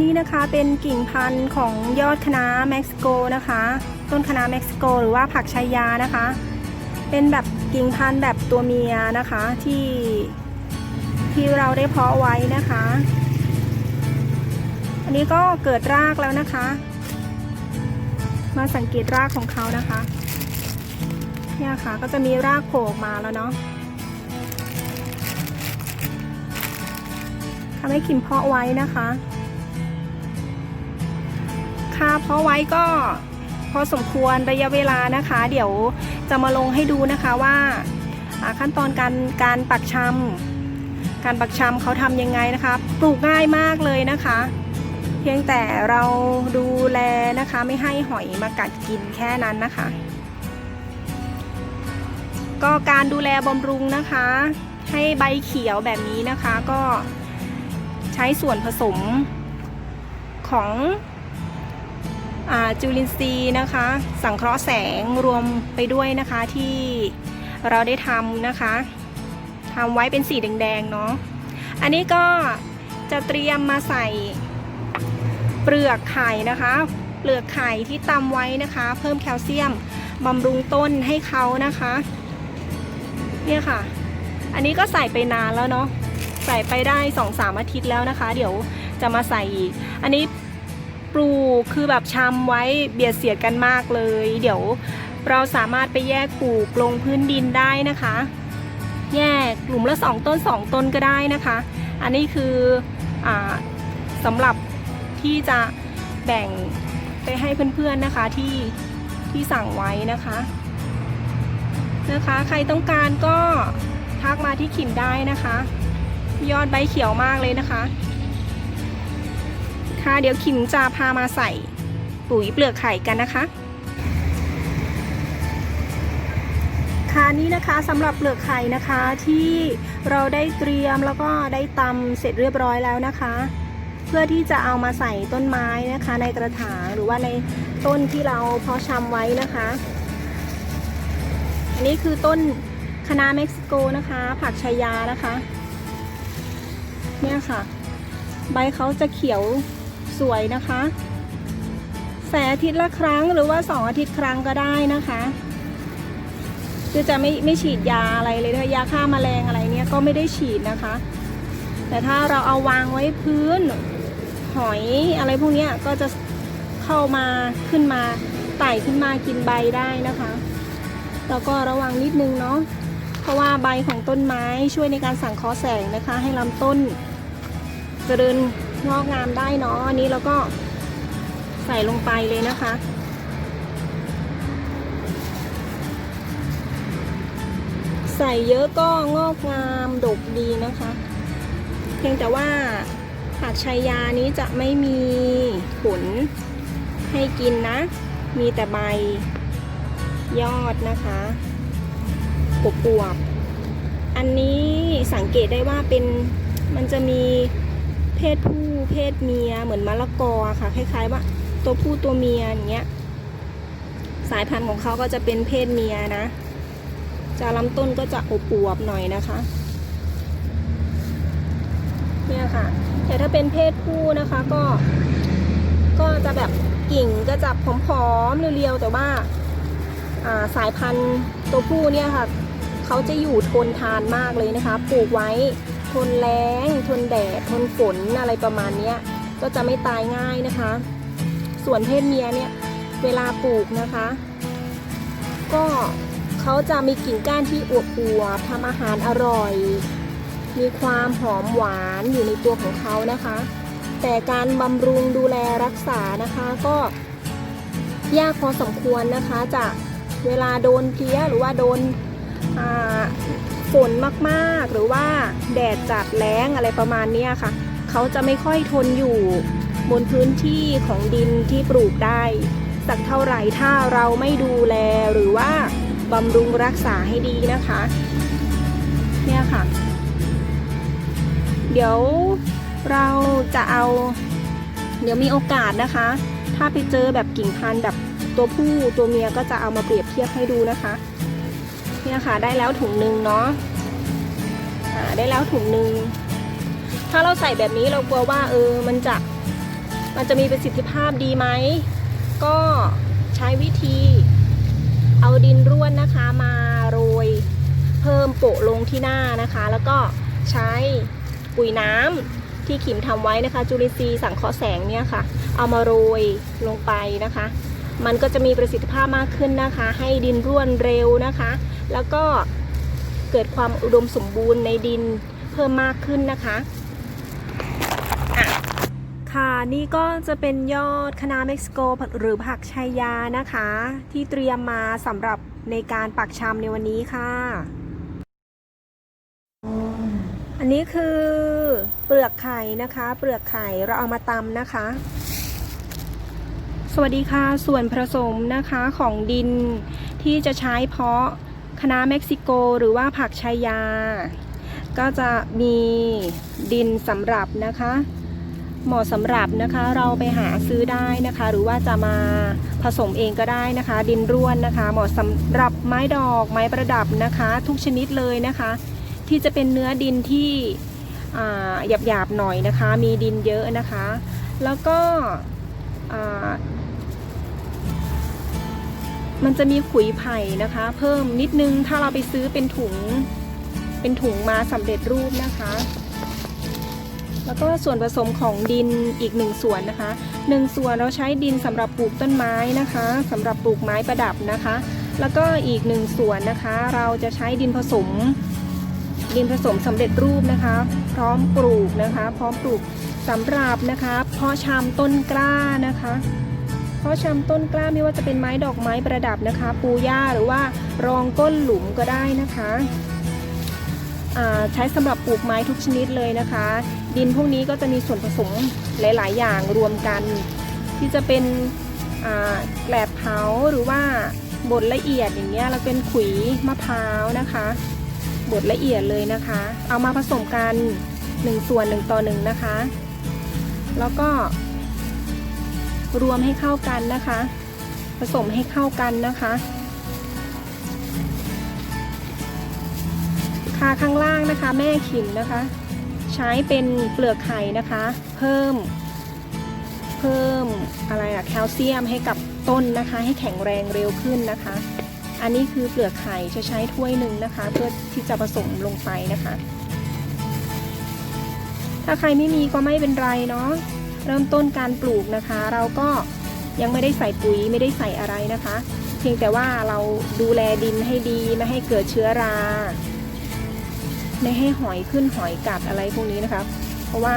นี่นะคะเป็นกิ่งพันธุ์ของยอดคะน้าเม็กซิโกนะคะ ต้นคะน้าเม็กซิโก หรือว่าผักชายานะคะ เป็นแบบกิ่งพันธุ์แบบตัวเมียนะคะที่ที่เราได้เพาะไว้นะคะ อันนี้ก็เกิดรากแล้วนะคะ มาสังเกตรากของเขานะคะเนี่ยค่ะก็จะมีรากโผล่ออกมาแล้วเนาะทำให้คิมเพาะไว้นะคะ คะเพาะไว้ก็พอสมควรระยะเวลานะคะ เดี๋ยวจะมาลงให้ดูนะคะว่าขั้นตอนการการปักชำการปักชำเขาทำยังไงนะคะ ปลูกง่ายมากเลยนะคะ เพียงแต่เราดูแลนะคะไม่ให้หอยมากัดกินแค่นั้นนะคะ ก็การดูแลบำรุงนะคะ ให้ใบเขียวแบบนี้นะคะก็ใช้ส่วนผสมของ จุลินทรีย์นะคะ สังเคราะห์แสงรวมไปด้วยนะคะที่เราได้ทำนะคะทำไว้เป็นสีแดงๆเนาะอันนี้ก็จะเตรียมมาใส่เปลือกไข่นะคะ เปลือกไข่ที่ตำไว้นะคะ เพิ่มแคลเซียมบำรุงต้นให้เขานะคะเนี่ยค่ะ อันนี้ก็ใส่ไปนานแล้วเนาะใส่ไปได้สองสามอาทิตย์แล้วนะคะ เดี๋ยวจะมาใส่อีก อันนี้ ปลูกคือแบบชำไว้เบียดเสียดกันมากเลย เดี๋ยวเราสามารถไปแยกปลูกลงพื้นดินได้นะคะแยกกลุ่มละสองต้นสองต้นก็ได้นะคะ อันนี้คืออสำหรับที่จะแบ่งไปให้เพื่อนๆนะคะที่ที่สั่งไว้นะคะนะคะใครต้องการก็ทักมาที่ขิมได้นะคะ ยอดใบเขียวมากเลยนะคะ คะ เดี๋ยวขิมจะพามาใส่ปุ๋ยเปลือกไข่กันนะคะ ค่ะนี่นะคะสำหรับเปลือกไข่นะคะที่เราได้เตรียมแล้วก็ได้ตำเสร็จเรียบร้อยแล้วนะคะ เพื่อที่จะเอามาใส่ต้นไม้นะคะ ในกระถางหรือว่าในต้นที่เราเพาะชำไว้นะคะอันนี้คือต้นคณะเม็กซิโกนะคะ ผักชายานะคะ เนี่ยค่ะ ใบเขาจะเขียว สวยนะคะ แสอาทิตย์ละครั้งหรือว่าสองอาทิตย์ครั้งก็ได้นะคะคือจะไม่ไม่ฉีดยาอะไรเลยนะยาฆ่าแมลงอะไรเนี่ยก็ไม่ได้ฉีดนะคะ แต่ถ้าเราเอาวางไว้พื้นหอยอะไรพวกเนี้ยก็จะเข้ามาขึ้นมาไต่ขึ้นมากินใบได้นะคะ แล้วก็ระวังนิดนึงเนาะเพราะว่าใบของต้นไม้ช่วยในการสั่งเคอแสงนะคะ ให้ลำต้นเจริญ งอกงามได้เนาะอันนี้เราก็ใส่ลงไปเลยนะคะ ใส่เยอะก็งอกงามดกดีนะคะ เพียงแต่ว่าผักชายานี้จะไม่มีผลให้กินนะ มีแต่ใบยอดนะคะปบปวบอันนี้สังเกตได้ว่าเป็นมันจะมีเพศผู้ เพศเมียเหมือนมะละกอค่ะ คล้ายๆว่าตัวผู้ตัวเมียอย่างเงี้ย สายพันธุ์ของเขาก็จะเป็นเพศเมียนะ จะลำต้นก็จะอบอวบหน่อยนะคะ เนี่ยค่ะ แต่ถ้าเป็นเพศผู้นะคะก็ ก็จะแบบกิ่งก็จะผอมๆเรียวๆแต่ว่าสายพันธุ์ตัวผู้เนี่ยค่ะ เขาจะอยู่ทนทานมากเลยนะคะ ปลูกไว้ ทนแล้ง ทนแดด ทนฝนอะไรประมาณนี้ก็จะไม่ตายง่ายนะคะ ส่วนเพศเมียเนี่ยเวลาปลูกนะคะ ก็เขาจะมีกิ่งก้านที่อวบอวบทำอาหารอร่อย มีความหอมหวานอยู่ในตัวของเขานะคะ แต่การบำรุงดูแลรักษานะคะก็ยากพอสมควรนะคะจากเวลาโดนเพี้ยหรือว่าโดน ฝนมากๆ หรือว่าแดดจัดแล้งอะไรประมาณนี้ค่ะ เขาจะไม่ค่อยทนอยู่บนพื้นที่ของดินที่ปลูกได้ สักเท่าไหร่ถ้าเราไม่ดูแลหรือว่าบำรุงรักษาให้ดีนะคะ เนี่ยค่ะ เดี๋ยวเราจะเอา เดี๋ยวมีโอกาสนะคะ ถ้าไปเจอแบบกิ่งพันธุ์แบบตัวผู้ตัวเมียก็จะเอามาเปรียบเทียบให้ดูนะคะ เนี่ยค่ะได้แล้วถุงหนึ่งเนาะได้แล้วถุงหนึ่งถ้าเราใส่แบบนี้เรากลัวว่าเออมันจะมันจะมีประสิทธิภาพดีไหม ก็ใช้วิธี เอาดินร่วนนะคะมาโรย เพิ่มโปะลงที่หน้านะคะ แล้วก็ใช้ปุ๋ยน้ำที่ขิมทำไว้นะคะ จุลินทรีย์สังเคราะห์แสงเนี่ยค่ะ เอามาโรยลงไปนะคะ มันก็จะมีประสิทธิภาพมากขึ้นนะคะ ให้ดินร่วนเร็วนะคะ แล้วก็เกิดความอุดมสมบูรณ์ในดินเพิ่มมากขึ้นนะคะค่ะนี่ก็จะเป็นยอดคณะเม็กซิโกหรือผักชายานะคะ ที่เตรียมมาสำหรับในการปักชำในวันนี้ค่ะ อันนี้คือเปลือกไข่นะคะ เปลือกไข่เราเอามาตำนะคะ สวัสดีค่ะส่วนผสมนะคะของดินที่จะใช้เพาะคณะเม็กซิโกหรือว่าผักชายา ก็จะมีดินสำหรับนะคะเหมาะสำหรับนะคะเราไปหาซื้อได้นะคะ หรือว่าจะมาผสมเองก็ได้นะคะ ดินร่วนนะคะ เหมาะสำหรับไม้ดอกไม้ประดับนะคะ ทุกชนิดเลยนะคะ ที่จะเป็นเนื้อดินที่หยาบๆหน่อยนะคะ มีดินเยอะนะคะ แล้วก็ มันจะมีขุยไผ่นะคะ เพิ่มนิดนึงถ้าเราไปซื้อเป็นถุงเป็นถุงมาสำเร็จรูปนะคะ แล้วก็ส่วนผสมของดินอีกหนึ่งส่วนนะคะหนึ่งส่วนเราใช้ดินสำหรับปลูกต้นไม้นะคะสำหรับปลูกไม้ประดับนะคะ แล้วก็อีกหนึ่งส่วนนะคะ เราจะใช้ดินผสม ดินผสมสำเร็จรูปนะคะ พร้อมปลูกนะคะ พร้อมปลูกสำหรับนะคะเพาะชำต้นกล้านะคะเพาะชำต้นกล้าไม่ว่าจะเป็นไม้ดอกไม้ประดับนะคะ ปูหญ้าหรือว่ารองก้นหลุมก็ได้นะคะใช้สำหรับปลูกไม้ทุกชนิดเลยนะคะ ดินพวกนี้ก็จะมีส่วนผสมหลาย ๆ อย่างรวมกัน ที่จะเป็นแกลบเผาหรือว่าบดละเอียดอย่างเงี้ยแล้วเป็นขุยมะพร้าวนะคะ บดละเอียดเลยนะคะ เอามาผสมกัน 1 ส่วน 1 ต่อ 1 นะคะ แล้วก็ รวมให้เข้ากันนะคะ ผสมให้เข้ากันนะคะคาข้างล่างนะคะ แม่ขิมนะคะ ใช้เป็นเปลือกไข่นะคะ เพิ่ม เพิ่มอะไรอะแคลเซียมให้กับต้นนะคะ ให้แข็งแรงเร็วขึ้นนะคะ อันนี้คือเปลือกไข่จะใช้ถ้วยหนึ่งนะคะ เพื่อที่จะผสมลงไปนะคะ ถ้าใครไม่มีก็ไม่เป็นไรเนาะเริ่มต้นการปลูกนะคะ เราก็ยังไม่ได้ใส่ปุ๋ยไม่ได้ใส่อะไรนะคะ เพียงแต่ว่าเราดูแลดินให้ดีไม่ให้เกิดเชื้อราไม่ให้หอยขึ้นหอยกัดอะไรพวกนี้นะคะ เพราะว่า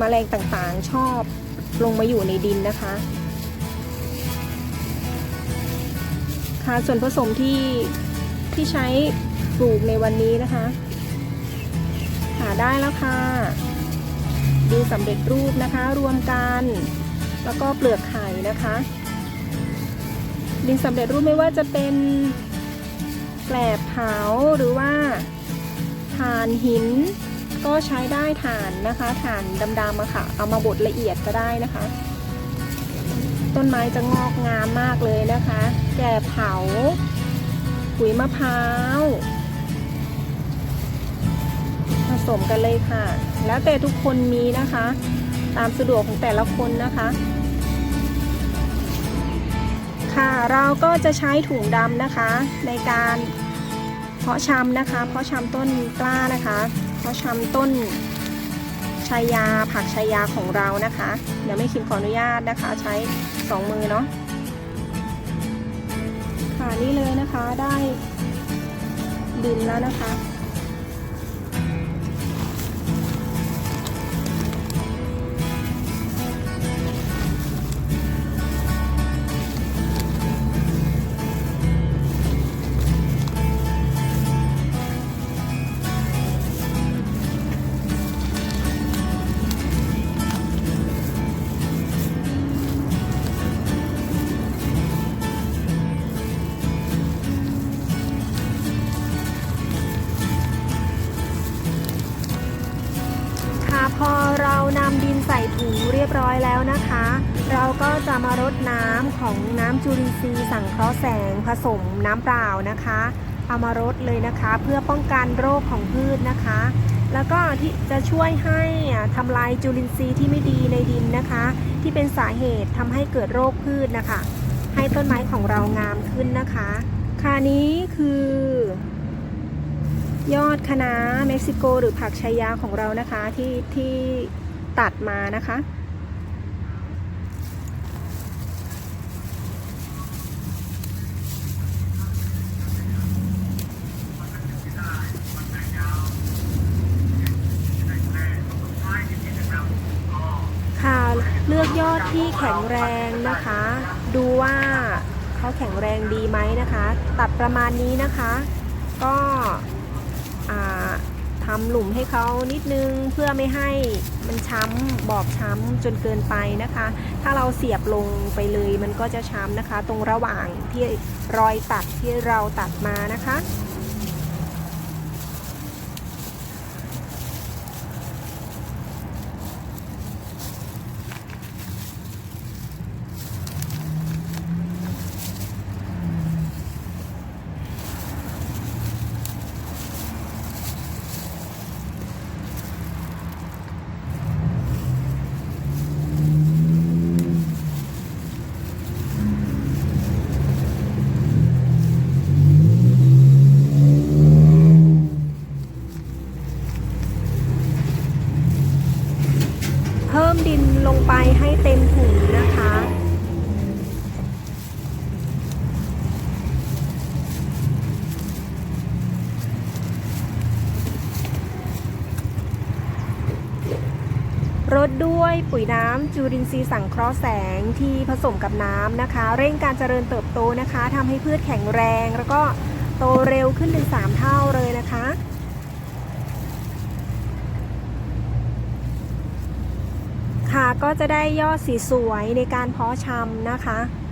มาแมลงต่างๆชอบลงมาอยู่ในดินนะคะ คะ ส่วนผสมที่ที่ใช้ปลูกในวันนี้นะคะ หาได้แล้วค่ะดินสำเร็จรูปนะคะ รวมกัน แล้วก็เปลือกไข่นะคะดินสำเร็จรูปไม่ว่าจะเป็นแกลบเผาหรือว่าถ่านหิน ก็ใช้ได้ถ่านนะคะถ่านดำๆอะค่ะ เอามาบดละเอียดก็ได้นะคะ ต้นไม้จะงอกงามมากเลยนะคะ แก่เผา ปุ๋ยมะพร้าว ผสมกันเลยค่ะ แล้วแต่ทุกคนมีนะคะ ตามสะดวกของแต่ละคนนะคะ ค่ะเราก็จะใช้ถุงดำนะคะ ในการเพาะชำนะคะ เพาะชำต้นกล้านะคะ เพาะชำต้น ชายาผักชายาของเรานะคะ เดี๋ยวไม่คิมขออนุญาตนะคะ ใช้สองมือเนาะค่ะนี่เลยนะคะได้ดินแล้วนะคะค่ะ จะมารดน้ำของน้ำจุลินทรีย์สังเคราะห์แสงผสมน้ำเปล่านะคะ เอามารดเลยนะคะ เพื่อป้องกันโรคของพืชนะคะ แล้วก็ที่จะช่วยให้อ่าทำลายจุลินทรีย์ที่ไม่ดีในดินนะคะ ที่เป็นสาเหตุทำให้เกิดโรคพืชนะคะ ให้ต้นไม้ของเรางามขึ้นนะคะค่ะนี้คือยอดคะน้าเม็กซิโกหรือผักชายาของเรานะคะที่ที่ตัดมานะคะเลือกยอด ที่แข็งแรงนะคะ ดูว่าเขาแข็งแรงดีไหมนะคะ ตัดประมาณนี้นะคะ ก็ทำหลุมให้เขานิดนึงเพื่อไม่ให้มันช้ำบอบช้ำจนเกินไปนะคะ ถ้าเราเสียบลงไปเลยมันก็จะช้ำนะคะ ตรงระหว่างที่รอยตัดที่เราตัดมานะคะ พิ่มดินลงไปให้เต็มถุงนะคะ รดด้วยปุ๋ยน้ำจุลินทรีย์สังเคราะห์แสงที่ผสมกับน้ำนะคะ เร่งการเจริญเติบโตนะคะทำให้พืชแข็งแรง แล้วก็โตเร็วขึ้นเป็น3เท่าเลยนะคะ ค่ะ ก็จะได้ยอดสีสวยในการเพาะชำนะคะค่ะ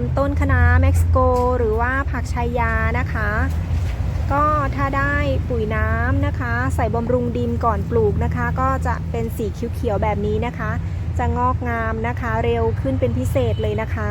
ำต้นคะน้าเม็กซิโก หรือว่าผักชายานะคะ ก็ถ้าได้ปุ๋ยน้ำนะคะ ใส่บำรุงดินก่อนปลูกนะคะ ก็จะเป็นสีเขียวๆแบบนี้นะคะ จะงอกงามนะคะ เร็วขึ้นเป็นพิเศษเลยนะคะ